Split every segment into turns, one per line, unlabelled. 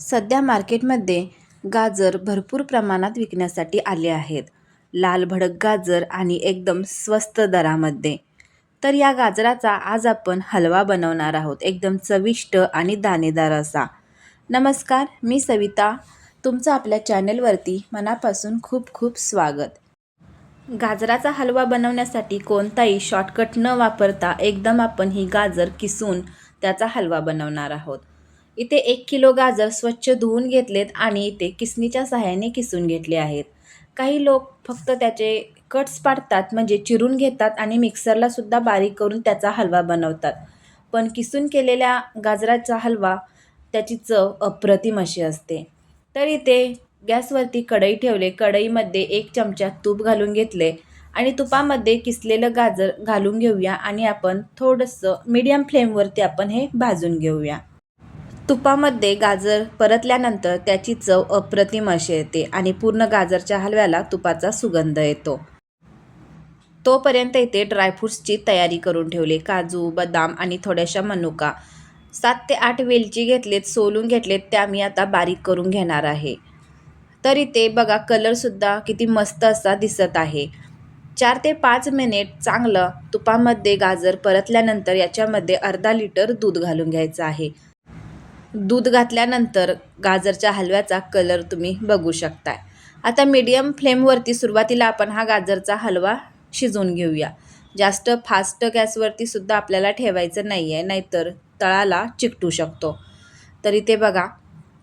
सध्या मार्केटमध्ये गाजर भरपूर प्रमाणात विकण्यासाठी आले आहेत. लाल भडक गाजर आणि एकदम स्वस्त दरामध्ये. तर या गाजराचा आज आपण हलवा बनवणार आहोत. एकदम चविष्ट आणि दाणेदार असा. नमस्कार मी सविता. तुमचं आपल्या चॅनलवरती मनापासून खूप खूप स्वागत. गाजराचा हलवा बनवण्यासाठी कोणताही शॉर्टकट न वापरता एकदम आपण ही गाजर किसून त्याचा हलवा बनवणार आहोत. इथे एक किलो गाजर स्वच्छ धुवून घेतलेत आणि इथे किसणीच्या सहाय्याने किसून घेतले आहेत. काही लोक फक्त त्याचे कट्स पाडतात म्हणजे चिरून घेतात आणि मिक्सरला सुद्धा बारीक करून त्याचा हलवा बनवतात. पण किसून केलेल्या गाजराचा हलवा त्याची चव अप्रतिम अशी असते. तर इथे गॅसवरती कढई ठेवले. कढईमध्ये एक चमचा तूप घालून घेतले आणि तुपामध्ये किसलेलं गाजर घालून घेऊया आणि आपण थोडंसं मीडियम फ्लेमवरती आपण हे भाजून घेऊया. तुपामध्ये गाजर परतल्यानंतर त्याची चव अप्रतिम अशी येते आणि पूर्ण गाजरच्या हलव्याला तुपाचा सुगंध येतो. तोपर्यंत इथे ड्रायफ्रूट्सची तयारी करून ठेवली. काजू बदाम आणि थोड्याशा मनुका. सात ते आठ वेलची घेतलेत सोलून घेतलेत त्या मी आता बारीक करून घेणार आहे. तर इथे बघा कलरसुद्धा किती मस्त असा दिसत आहे. चार ते पाच मिनिट चांगलं तुपामध्ये गाजर परतल्यानंतर याच्यामध्ये अर्धा लिटर दूध घालून घ्यायचं आहे. दूध घातल्यानंतर गाजरच्या हलव्याचा कलर तुम्ही बघू शकताय. आता मीडियम फ्लेमवरती सुरुवातीला आपण हा गाजरचा हलवा शिजवून घेऊया. जास्त फास्ट गॅसवरती सुद्धा आपल्याला ठेवायचं नाही आहे नाहीतर तळाला चिकटू शकतो. तरी ते बघा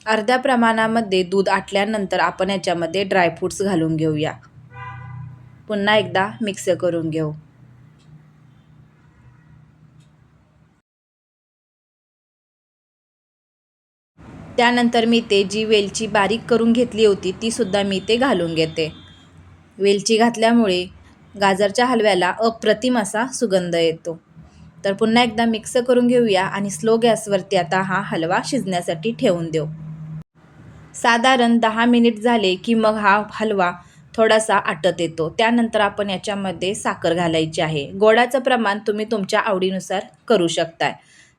अर्ध्या प्रमाणामध्ये दूध आटल्यानंतर आपण याच्यामध्ये ड्रायफ्रूट्स घालून घेऊया. पुन्हा एकदा मिक्स करून घेऊ. त्यानंतर मी ते जी वेलची बारीक करून घेतली होती तीसुद्धा मी ते घालून घेते. वेलची घातल्यामुळे गाजरच्या हलव्याला अप्रतिम असा सुगंध येतो. तर पुन्हा एकदा मिक्स करून घेऊया आणि स्लो गॅसवरती आता हा हलवा शिजण्यासाठी ठेवून देऊ. साधारण दहा मिनिट झाले की मग हा हलवा थोडासा आटत येतो. त्यानंतर आपण याच्यामध्ये साखर घालायची आहे. गोडाचं प्रमाण तुम्ही तुमच्या आवडीनुसार करू शकताय.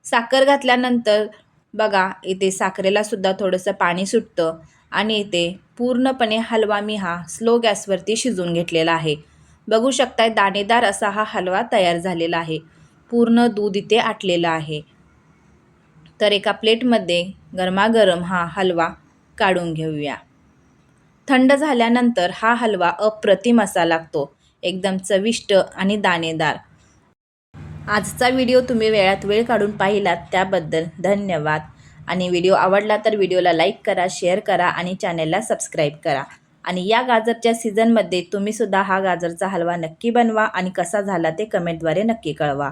साखर घातल्यानंतर बघा इथे साखरेला सुद्धा थोडंसं पाणी सुटतं आणि इथे पूर्णपणे हलवा मी हा स्लो गॅसवरती शिजून घेतलेला आहे. बघू शकताय दाणेदार असा हा हलवा तयार झालेला आहे. पूर्ण दूध इथे आटलेलं आहे. तर एका प्लेटमध्ये गरमागरम हा हलवा काढून घेऊया. थंड झाल्यानंतर हा हलवा अप्रतिम असा लागतो. एकदम चविष्ट आणि दाणेदार. आजचा व्हिडिओ तुम्ही वेळात वेळ काढून पाहिलात त्याबद्दल धन्यवाद. आणि व्हिडिओ आवडला तर व्हिडिओला लाईक करा शेअर करा आणि चॅनलला सबस्क्राईब करा. आणि या गाजरच्या सीझनमध्ये तुम्हीसुद्धा हा गाजरचा हलवा नक्की बनवा आणि कसा झाला ते कमेंटद्वारे नक्की कळवा.